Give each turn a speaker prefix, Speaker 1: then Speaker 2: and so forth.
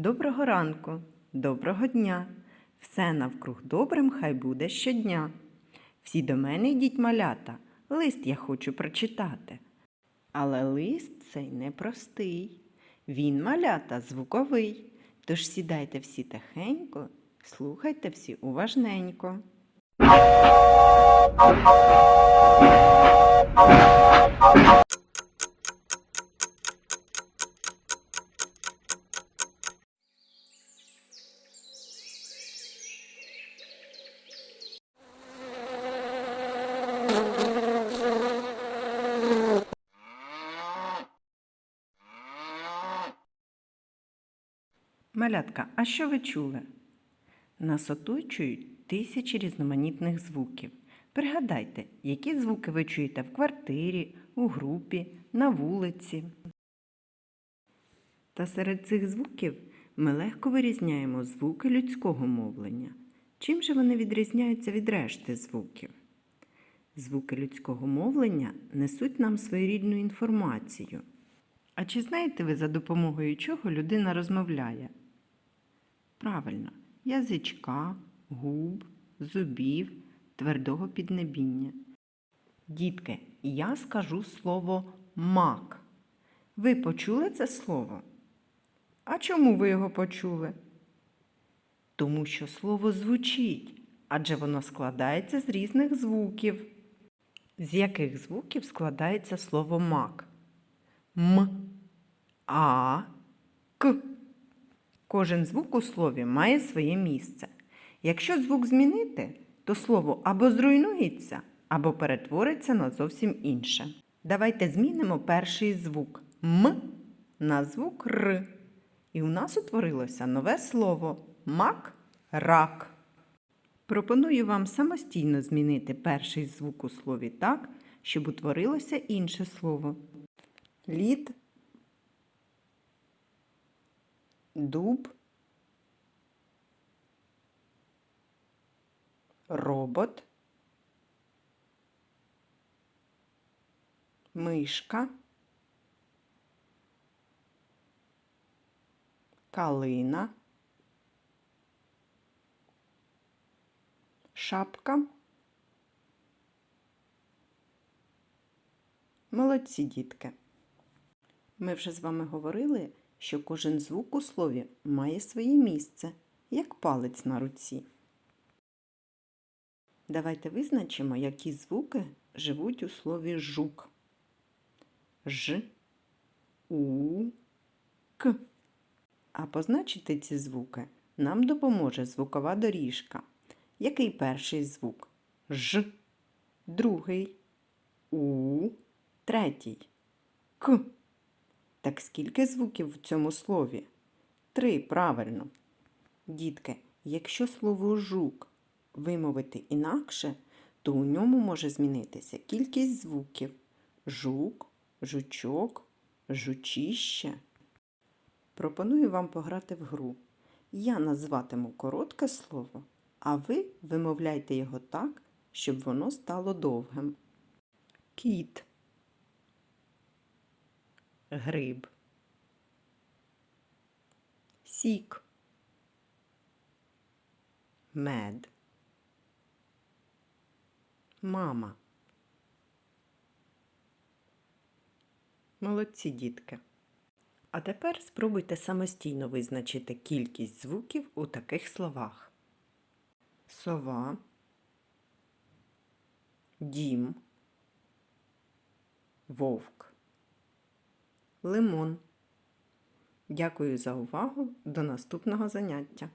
Speaker 1: Доброго ранку, доброго дня. Все навкруг добрим хай буде щодня. Всі до мене йдіть малята, лист я хочу прочитати. Але лист цей непростий. Він малята звуковий. Тож сідайте всі тихенько, слухайте всі уважненько. Малятка, а що ви чули? Нас оточують тисячі різноманітних звуків. Пригадайте, які звуки ви чуєте в квартирі, у групі, на вулиці. Та серед цих звуків ми легко вирізняємо звуки людського мовлення. Чим же вони відрізняються від решти звуків? Звуки людського мовлення несуть нам своєрідну інформацію. А чи знаєте ви, за допомогою чого людина розмовляє? Правильно, язичка, губ, зубів, твердого піднебіння. Дітки, я скажу слово мак. Ви почули це слово? А чому ви його почули? Тому що слово звучить, адже воно складається з різних звуків. З яких звуків складається слово мак? М, А, К. Кожен звук у слові має своє місце. Якщо звук змінити, то слово або зруйнується, або перетвориться на зовсім інше. Давайте змінимо перший звук М на звук Р. І у нас утворилося нове слово мак рак. Пропоную вам самостійно змінити перший звук у слові так, щоб утворилося інше слово. Лід, дуб, робот, мишка, калина, шапка. Молодці дітки. Ми вже з вами говорили, що кожен звук у слові має своє місце, як палець на руці. Давайте визначимо, які звуки живуть у слові жук. Ж, У, К. А позначити ці звуки нам допоможе звукова доріжка. Який перший звук? Ж, другий, У, третій. К. Так скільки звуків в цьому слові? Три, правильно. Дітки, якщо слово жук вимовити інакше, то у ньому може змінитися кількість звуків жук, жучок, жучіще. Пропоную вам пограти в гру. Я назватиму коротке слово, а ви вимовляйте його так, щоб воно стало довгим. Кіт гриб, сік, мед, мама. Молодці дітки. А тепер спробуйте самостійно визначити кількість звуків у таких словах. Сова, дім, вовк. Лимон. Дякую за увагу. До наступного заняття.